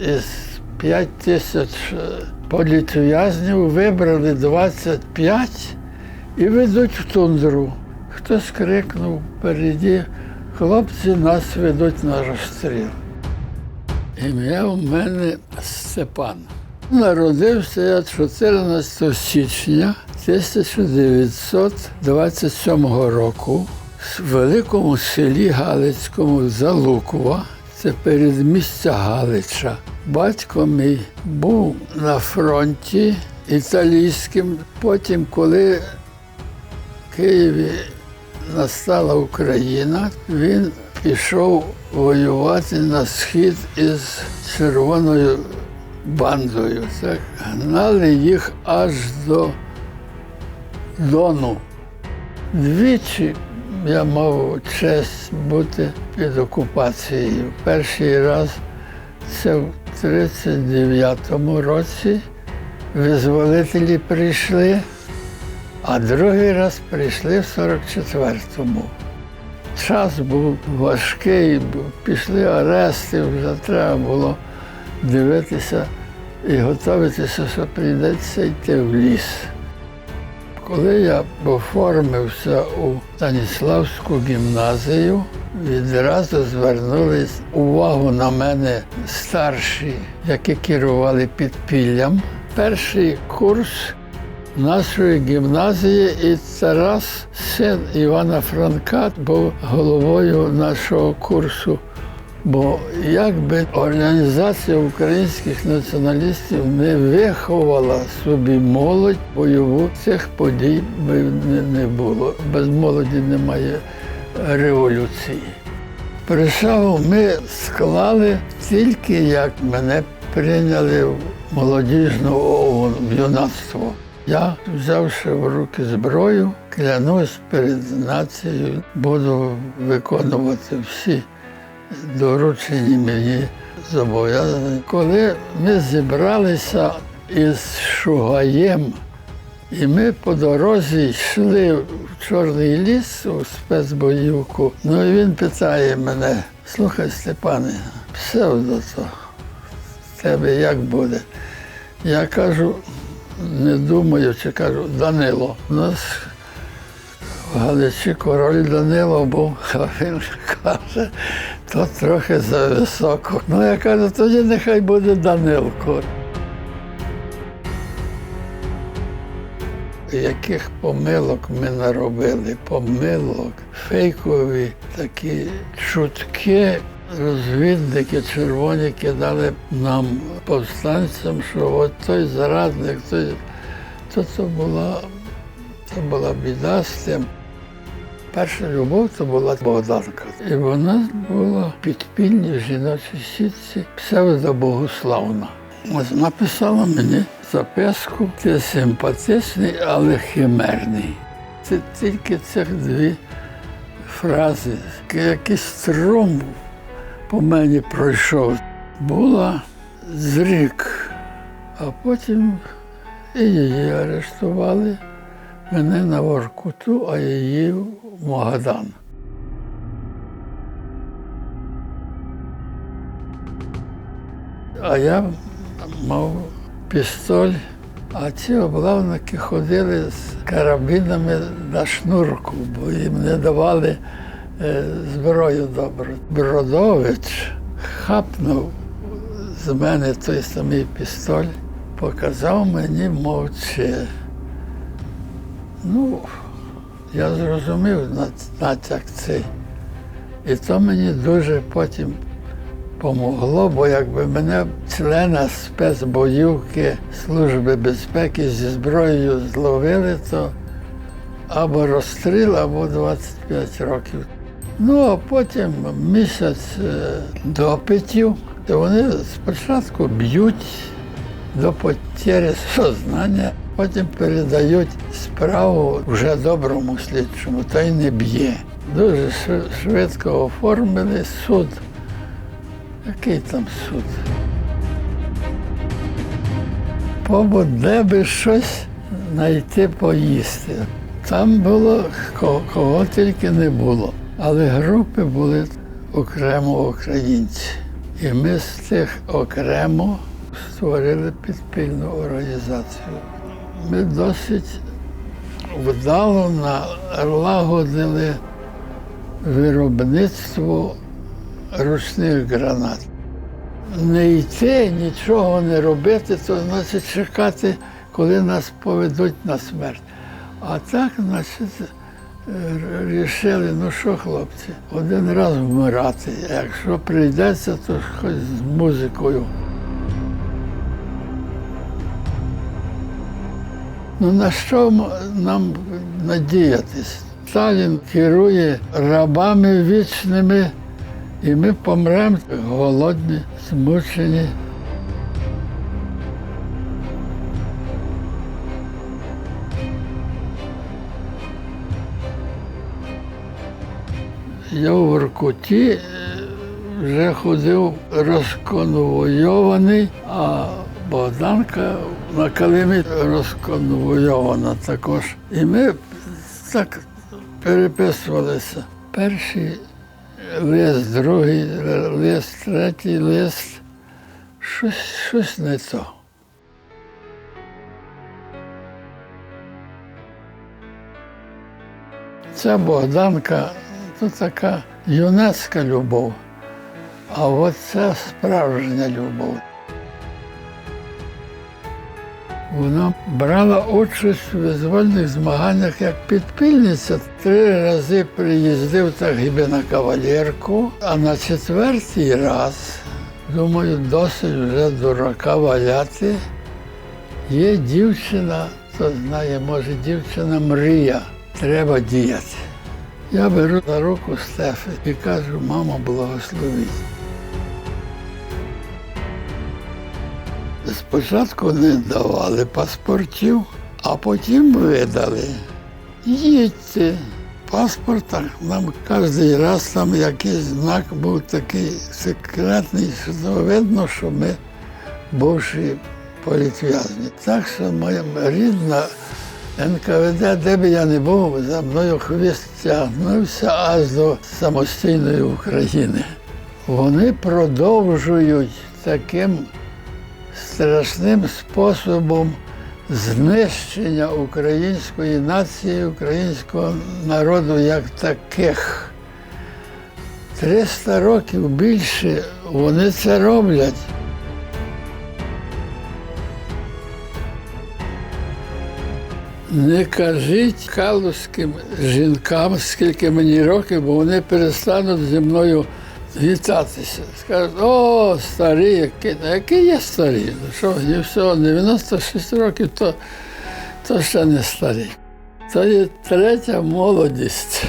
із 5 тисяч е, політв'язнів вибрали 25 і ведуть в тундру. Хтось крикнув впереді, хлопці нас ведуть на розстріл. Ім'я у мене Степан. Народився я 14 січня 1927 року в великому селі Галицькому Залукова. Це передмістя Галича. Батько мій був на фронті італійським. Потім, коли в Києві настала Україна, він пішов воювати на схід із червоною бандою. Так, гнали їх аж до Дону. Двічі я мав честь бути під окупацією. Перший раз це в 39-му році визволителі прийшли, а другий раз прийшли в 44-му. Час був важкий, пішли арести, вже треба було дивитися і готуватися, що прийдеться йти в ліс. Коли я оформився у Станіславську гімназію, відразу звернули увагу на мене старші, які керували підпіллям. Перший курс нашої гімназії і Тарас, син Івана Франка, був головою нашого курсу. Бо якби організація українських націоналістів не виховала собі молодь бойову, цих подій би не було. Без молоді немає революції. Присягу ми склали тільки як мене прийняли в молодіжну ООН, в юнацтво. Я, взявши в руки зброю, клянусь перед нацією, буду виконувати всі доручені мені зобов'язання. Коли ми зібралися із Шугаєм, і ми по дорозі йшли в Чорний ліс у спецбоївку, ну і він питає мене, слухай, Степане, псевдо то, тебе як буде? Я кажу, не думаю, чи кажу, Данило. У нас в Галичі король Данило був, а він каже, то трохи зависоко. Ну, я кажу, тоді нехай буде Данилко. Яких помилок ми наробили, помилок, фейкові такі чутки, розвідники червоні кидали нам повстанцям, що от той зрадник, той, то це була, це була біда з тим. Перша любов це була Богданка. І вона була підпільній в жіночій сітці псевдобогославна. Ось написала мені записку, ти симпатичний, але химерний. Це тільки цих дві фрази. Якийсь струм по мені пройшов. Була зрік, а потім і її арештували. Мене на Воркуту, а її в Магадан. А я мав пістоль, а ці облавники ходили з карабінами на шнурку, бо їм не давали е, зброю добру. Бродович хапнув з мене той самий пістоль, показав мені мовчи. Ну, я зрозумів натяк цей. І то мені дуже потім помогло, бо якби мене члена спецбоївки Служби безпеки зі зброєю зловили, то або розстріл, або 25 років. Ну, а потім місяць е, допитів, то вони спочатку б'ють до потери сознання, потім передають справу вже доброму слідчому, та й не б'є. Дуже швидко оформили суд. Який там суд? Побут, де би щось знайти поїсти. Там було кого, кого тільки не було. Але групи були окремо українці. І ми з тих окремо створили підпільну організацію. Ми досить вдало налагодили виробництво ручних гранат. Не йти, нічого не робити, то значить чекати, коли нас поведуть на смерть. А так, значить, е, рішили, ну що, хлопці, один раз вмирати. Якщо прийдеться, то хоч з музикою. Ну на що нам надіятись? Сталін керує рабами вічними, і ми помремо голодні, змучені. Я в Воркуті е, вже ходив розконвойований, а Богданка на Калимі розконвойована також. І ми так переписувалися. Перший лист, другий лист, третій лист. Щось, щось не то. Ця Богданка то така юнацька любов, а от це справжня любов. Вона брала участь у визвольних змаганнях як підпільниця. Три рази приїздив так гіби на кавалерку, а на четвертий раз, думаю, досить вже дурака валяти. Є дівчина, хто знає, може, дівчина мрія, треба діяти. Я беру за руку Стефи і кажу, мамо, благословіть. Спочатку не давали паспортів, а потім видали. Їдьте. Паспорта нам кожен раз там якийсь знак був такий секретний, що видно, що ми бувші політв'язні. Так що моя рідна НКВД, де б я не був, за мною хвіст тягнувся аж до самостійної України. Вони продовжують таким страшним способом знищення української нації, українського народу як таких. 300 років більше вони це роблять. Не кажіть калузьким жінкам, скільки мені років, бо вони перестануть зі мною вітатися. Скажуть, о, старі, які, Ну, які є старі? Ну Що, мені всього 96 років, то, то ще не старі. То є третя молодість.